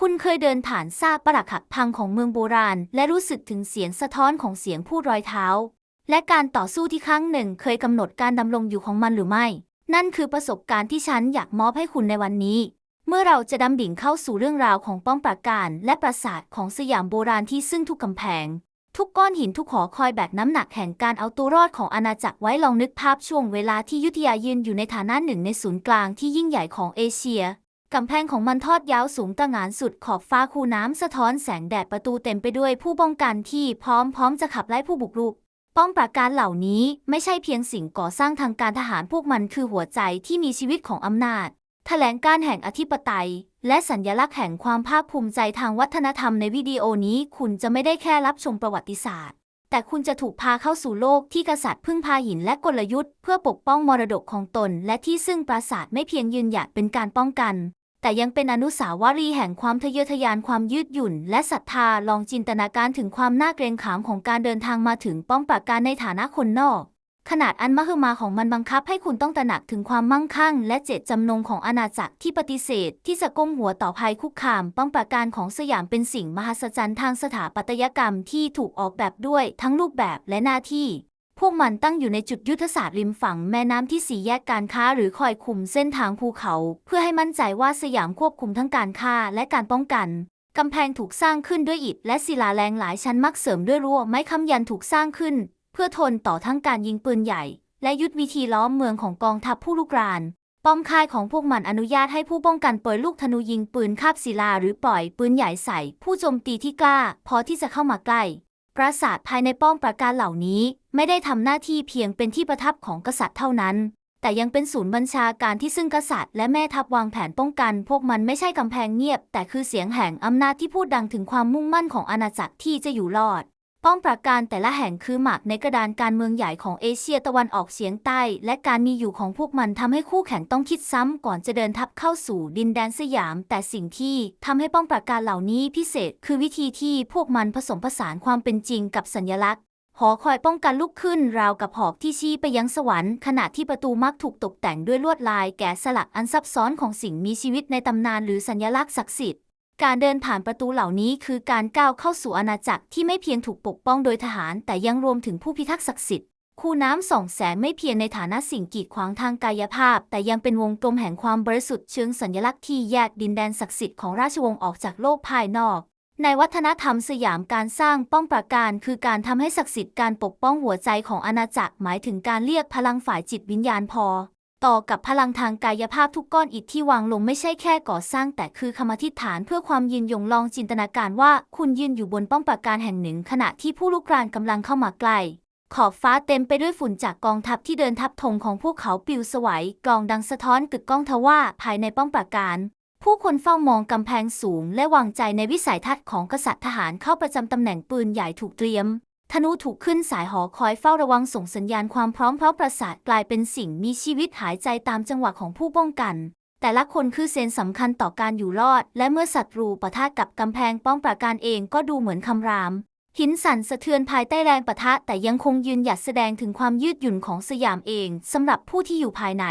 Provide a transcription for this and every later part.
คุณเคยเดินผ่านซากปรักหักพังของเมืองโบราณ และรู้สึกถึงเสียงสะท้อนของเสียงผู้รอยเท้า และการต่อสู้ที่ครั้งหนึ่งเคยกำหนดการดำรงอยู่ของมันหรือไม่ นั่นคือประสบการณ์ที่ฉันอยากมอบให้คุณในวันนี้ เมื่อเราจะดำดิ่งเข้าสู่เรื่องราวของป้อมปราการ และปราสาทของสยามโบราณที่ซึ่งทุกกำแพง ทุกก้อนหินทุกหอคอยแบกน้ำหนักแห่งการเอาตัวรอดของอาณาจักรไว้ลองนึกภาพช่วงเวลาที่ยุทธยายืนอยู่ในฐานะหนึ่งในศูนย์กลางที่ยิ่งใหญ่ของเอเชีย กำแพงของมันทอดยาวสูงตะหง่านสุดขอบฟ้าคูน้ำสะท้อนแสงแดดประตูเต็มไปด้วยผู้ป้องกันที่พร้อมพร้อมจะขับไล่ผู้บุกรุก ป้อมปราการเหล่านี้ไม่ใช่เพียงสิ่งก่อสร้างทางการทหารพวกมันคือหัวใจที่มีชีวิตของอำนาจ แถลงการแห่งอธิปไตย และสัญญลักษณ์แห่งความภาคภูมิใจทางวัฒนธรรมในวิดีโอนี้คุณจะไม่ได้แค่รับชมประวัติศาสตร์ แต่คุณจะถูกพาเข้าสู่โลกที่กษัตริย์พึ่งพาหินและกลยุทธ์เพื่อปกป้องมรดกของตน และที่ซึ่งปราสาทไม่เพียงยืนหยัดเป็นการป้องกัน แต่ยังเป็นอนุสาวรีย์แห่งความทะเยอทะยานความยืดหยุ่น และศรัทธาลองจินตนาการถึงความน่าเกรงขามของการเดินทางมาถึงป้อมปราการในฐานะคนนอก ขนาดอันมหึมาของมันบังคับให้คุณต้องตระหนักถึงความมั่งคั่ง และเจตจำนงของอาณาจักรที่ปฏิเสธ ที่จะก้มหัวต่อภัยคุกคาม ป้อมปราการของสยามเป็นสิ่งมหัศจรรย์ทางสถาปัตยกรรมที่ถูกออกแบบด้วยทั้งรูปแบบและหน้าที่พวกมันตั้งอยู่ในจุดยุทธศาสตร์ริมฝั่งแม่น้ำที่สี่แยกการค้าหรือคอยคุมเส้นทางภูเขา เพื่อให้มั่นใจว่าสยามควบคุมทั้งการฆ่าและการป้องกันกำแพงถูกสร้างขึ้นด้วยอิฐและศิลาแรงหลายชั้นมักเสริมด้วยรั้วไม้ค้ำยันถูกสร้างขึ้น พื่อทนต่อทั้งการยิงปืนใหญ่ และยุทธวิธีล้อมเมืองของกองทัพผู้ลุกราน ป้อมค่ายของพวกมันอนุญาตให้ผู้ป้องกันเปิดลูกธนูยิงปืนคาบศิลาหรือปล่อยปืนใหญ่ใส่ ผู้โจมตีที่กล้า พอที่จะเข้ามาใกล้ ปราสาทภายในป้อมปราการเหล่านี้ ไม่ได้ทำหน้าที่เพียงเป็นที่ประทับของกษัตริย์เท่านั้น แต่ยังเป็นศูนย์บัญชาการที่ซึ่งกษัตริย์และแม่ทัพวางแผนป้องกัน พวกมันไม่ใช่กำแพงเงียบ แต่คือเสียงแห่งอำนาจที่พูดดังถึงความมุ่งมั่นของอาณาจักรที่จะอยู่รอด ป้อมปราการแต่ละแห่งคือหมากในกระดานการเมืองใหญ่ของเอเชียตะวันออกเฉียงใต้ และการมีอยู่ของพวกมันทำให้คู่แข่งต้องคิดซ้ำก่อนจะเดินทัพเข้าสู่ดินแดนสยาม แต่สิ่งที่ทำให้ป้อมปราการเหล่านี้พิเศษ คือวิธีที่พวกมันผสมผสานความเป็นจริงกับสัญลักษณ์หอคอยป้องกันลุกขึ้นราวกับหอกที่ชี้ไปยังสวรรค์ขณะที่ประตูมักถูกตกแต่งด้วยลวดลายแกะสลักอันซับซ้อนของสิ่งมีชีวิตในตำนานหรือสัญลักษณ์ศักดิ์สิทธิ์ การเดินผ่านประตูเหล่านี้คือการก้าวเข้าสู่อาณาจักรที่ไม่เพียงถูกปกป้องโดยทหาร แต่ยังรวมถึงผู้พิทักษ์ศักดิ์สิทธิ์คูน้ำสองแสงไม่เพียงในฐานะสิ่งกีดขวางทางกายภาพ แต่ยังเป็นวงกลมแห่งความบริสุทธิ์เชิงสัญลักษณ์ที่แยกดินแดนศักดิ์สิทธิ์ของราชวงศ์ออกจากโลกภายนอก ในวัฒนธรรมสยามการสร้างป้องปราการ คือการทำให้ศักดิ์สิทธิ์การปกป้องหัวใจของอาณาจักรหมายถึงการเรียกพลังฝ่ายจิตวิญญาณพอ ต่อกับพลังทางกายภาพทุกก้อนอิฐที่วางลงไม่ใช่แค่ก่อสร้างแต่คือคำอธิษฐานเพื่อความยืนยงลองจินตนาการว่าคุณยืนอยู่บนป้อมปราการแห่งหนึ่ง ขณะที่ผู้ลุกรานกำลังเข้ามาใกล้ขอบฟ้าเต็มไปด้วยฝุ่นจากกองทัพที่เดินทับธงของพวกเขาปลิวสวัยกลองดังสะท้อนกึกก้องทว่าภายในป้อมปราการ ผู้คนเฝ้ามองกำแพงสูง และวางใจในวิสัยทัศน์ของกษัตริย์ทหารเข้าประจำตำแหน่งปืนใหญ่ถูกเตรียม ธนูถูกขึ้นสายหอคอยเฝ้าระวังส่งสัญญาณความพร้อมเพราะปราสาทกลายเป็นสิ่งมีชีวิตหายใจตามจังหวะของผู้ป้องกัน แต่ละคนคือเซนสำคัญต่อการอยู่รอด และเมื่อศัตรูปะทะกับกำแพงป้องปราการเองก็ดูเหมือนคำราม หินสั่นสะเทือนภายใต้แรงปะทะ แต่ยังคงยืนหยัดแสดงถึงความยืดหยุ่นของสยามเองสำหรับผู้ที่อยู่ภายใน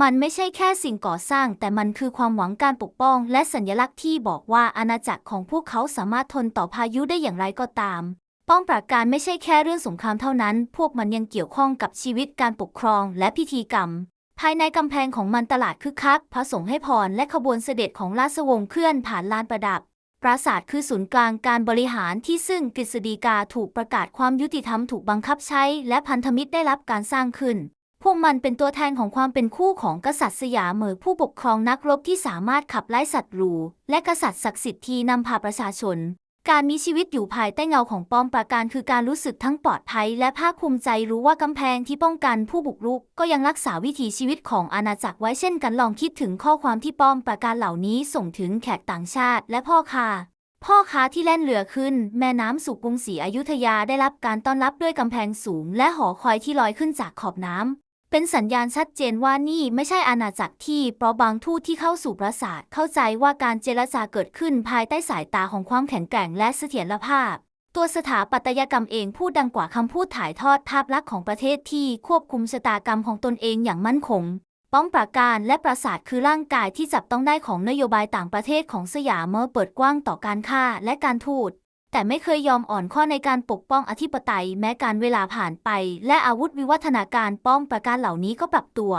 มันไม่ใช่แค่สิ่งก่อสร้าง แต่มันคือความหวังการปกป้อง และสัญลักษณ์ที่บอกว่าอาณาจักรของพวกเขาสามารถทนต่อพายุได้อย่างไรก็ตาม ป้องปราการไม่ใช่แค่เรื่องสงครามเท่านั้น พวกมันยังเกี่ยวข้องกับชีวิตการปกครองและพิธีกรรม ภายในกำแพงของมันตลาดคึกคัก พระสงฆ์ให้พรและขบวนเสด็จของราชวงศ์เคลื่อนผ่านลานประดับ ปราสาทคือศูนย์กลางการบริหารที่ซึ่งกฤษฎีกาถูกประกาศความยุติธรรมถูกบังคับใช้ และพันธมิตรได้รับการสร้างขึ้น พวกมันเป็นตัวแทนของความเป็นคู่ของกษัตริย์สยามเหมอผู้ปกครองนักรบที่สามารถขับไล่ศัตรูและกษัตริย์ศักดิ์สิทธิ์ที่นำพาประชาชน การมีชีวิตอยู่ภายใต้เงาของป้อมปราการคือการรู้สึกทั้งปลอดภัย และภาคภูมิใจรู้ว่ากำแพงที่ป้องกันผู้บุกรุก ก็ยังรักษาวิถีชีวิตของอาณาจักรไว้เช่นกันลองคิดถึงข้อความที่ป้อมปราการเหล่านี้ส่งถึงแขกต่างชาติ และพ่อค้าพ่อค้าที่แล่นเรือขึ้น แม่น้ำสู่กรุงศรีอยุธยาได้รับการต้อนรับด้วยกำแพงสูง และหอคอยที่ลอยขึ้นจากขอบน้ำ เป็นสัญญาณชัดเจนว่านี่ไม่ใช่อาณาจักรที่เปราะบางทูตที่เข้าสู่ปราสาทเข้าใจว่าการเจรจาเกิดขึ้นภายใต้สายตาของความแข็งแกร่งและเสถียรภาพ ตัวสถาปัตยกรรมเองพูดดังกว่าคำพูดถ่ายทอดภาพลักษณ์ของประเทศที่ควบคุมชะตากรรมของตนเองอย่างมั่นคง ป้อมปราการและปราสาทคือร่างกายที่จับต้องได้ของนโยบายต่างประเทศของสยามเมื่อเปิดกว้างต่อการฆ่าและการทูต แต่ไม่เคยยอมอ่อนข้อในการปกป้องอธิปไตยแม้การเวลาผ่านไป และอาวุธวิวัฒนาการป้อมปราการเหล่านี้ก็ปรับตัว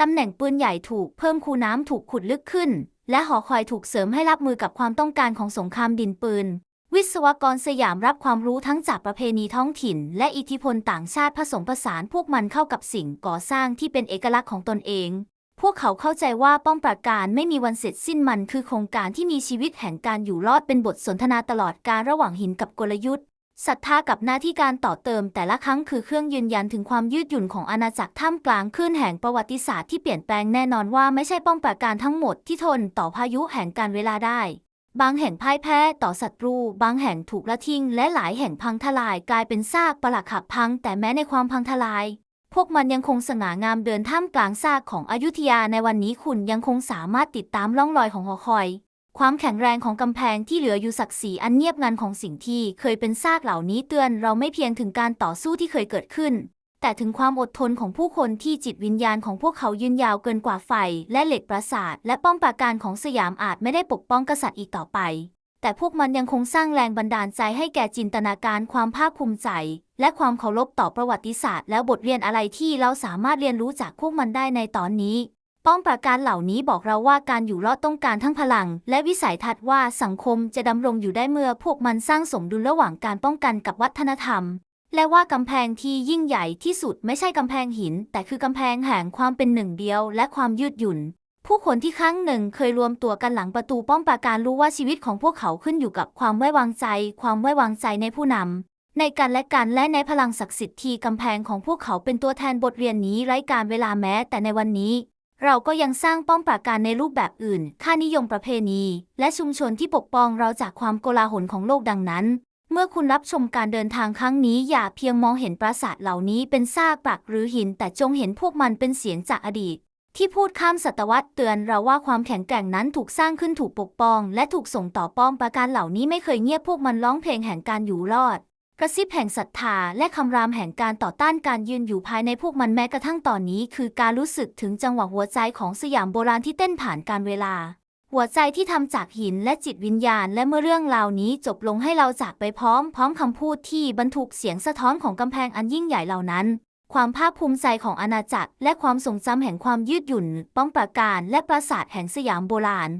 ตำแหน่งปืนใหญ่ถูกเพิ่มคูน้ำถูกขุดลึกขึ้น และหอคอยถูกเสริมให้รับมือกับความต้องการของสงครามดินปืน วิศวกรสยามรับความรู้ทั้งจากประเพณีท้องถิ่น และอิทธิพลต่างชาติผสมผสานพวกมันเข้ากับสิ่งก่อสร้างที่เป็นเอกลักษณ์ของตนเอง พวกเขาเข้าใจว่าป้อมปราการไม่มีวันเสร็จสิ้นมันคือโครงการที่มีชีวิตแห่งการอยู่รอดเป็นบทสนทนาตลอดการระหว่างหินกับกลยุทธ์ศรัทธากับหน้าที่การต่อเติมแต่ละครั้งคือเครื่องยืนยันถึงความยืดหยุ่นของอาณาจักรท่ามกลางคลื่นแห่งประวัติศาสตร์ที่เปลี่ยนแปลงแน่นอนว่าไม่ใช่ป้อมปราการทั้งหมดที่ทนต่อพายุแห่งการเวลาได้ บางแห่งพ่ายแพ้ต่อศัตรู บางแห่งถูกละทิ้ง และหลายแห่งพังทลายกลายเป็นซากปรักหักพัง แต่แม้ในความพังทลาย พวกมันยังคงสง่างามเดินท่ามกลางซากของอยุธยาในวันนี้คุณยังคงสามารถติดตามร่องรอยของหอคอย ความแข็งแรงของกำแพงที่เหลืออยู่ศักดิ์ศรีอันเงียบงันของสิ่งที่เคยเป็นซากเหล่านี้เตือนเราไม่เพียงถึงการต่อสู้ที่เคยเกิดขึ้น แต่ถึงความอดทนของผู้คนที่จิตวิญญาณของพวกเขายืนยาวเกินกว่าไฟและเหล็กปราสาทและป้อมปราการของสยามอาจไม่ได้ปกป้องกษัตริย์อีกต่อไป แต่พวกมันยังคงสร้างแรงบันดาลใจให้แก่จินตนาการความภาคภูมิใจ และความเคารพต่อประวัติศาสตร์ และบทเรียนอะไรที่เราสามารถเรียนรู้จากพวกมันได้ในตอนนี้ ป้อมปราการเหล่านี้บอกเราว่าการอยู่รอดต้องการทั้งพลัง และวิสัยทัศน์ว่าสังคมจะดำรงอยู่ได้เมื่อพวกมันสร้างสมดุลระหว่างการป้องกันกับวัฒนธรรม และว่ากำแพงที่ยิ่งใหญ่ที่สุดไม่ใช่กำแพงหิน แต่คือกำแพงแห่งความเป็นหนึ่งเดียว และความยืดหยุ่น ผู้คนที่ครั้งหนึ่งเคยรวมตัวกันหลังประตูป้อมปราการรู้ว่าชีวิตของพวกเขาขึ้นอยู่กับความไว้วางใจ ความไว้วางใจในผู้นำในการและกันและในพลังศักดิ์สิทธิ์ที่กำแพงของพวกเขาเป็นตัวแทนบทเรียนนี้ไร้การเวลาแม้ แต่ในวันนี้ เราก็ยังสร้างป้อมปราการในรูปแบบอื่น ค่านิยมประเพณี และชุมชนที่ปกป้องเราจากความโกลาหลของโลกดังนั้น เมื่อคุณรับชมการเดินทางครั้งนี้ อย่าเพียงมองเห็นปราสาทเหล่านี้เป็นซากปรักหรือหิน แต่จงเห็นพวกมันเป็นเสียงจากอดีต ที่พูดข้ามศตวรรษเตือนเราว่าความแข็งแกร่งนั้นถูกสร้างขึ้นถูกปกป้อง และถูกส่งต่อป้อมปราการเหล่านี้ไม่เคยเงียบพวกมันร้องเพลงแห่งการอยู่รอด กระซิบแห่งศรัทธาและคำรามแห่งการต่อต้านการยืนอยู่ภายในพวกมันแม้กระทั่งตอนนี้ คือการรู้สึกถึงจังหวะหัวใจของสยามโบราณที่เต้นผ่านการเวลา หัวใจที่ทำจากหินและจิตวิญญาณ และเมื่อเรื่องราวนี้จบลงให้เราจากไปพร้อม พร้อมคำพูดที่บรรทุกเสียงสะท้อนของกำแพงอันยิ่งใหญ่เหล่านั้น ความภาคภูมิใจของอาณาจักร และความทรงจำแห่งความยืดหยุ่น ป้องปราการ และปราสาทแห่งสยามโบราณ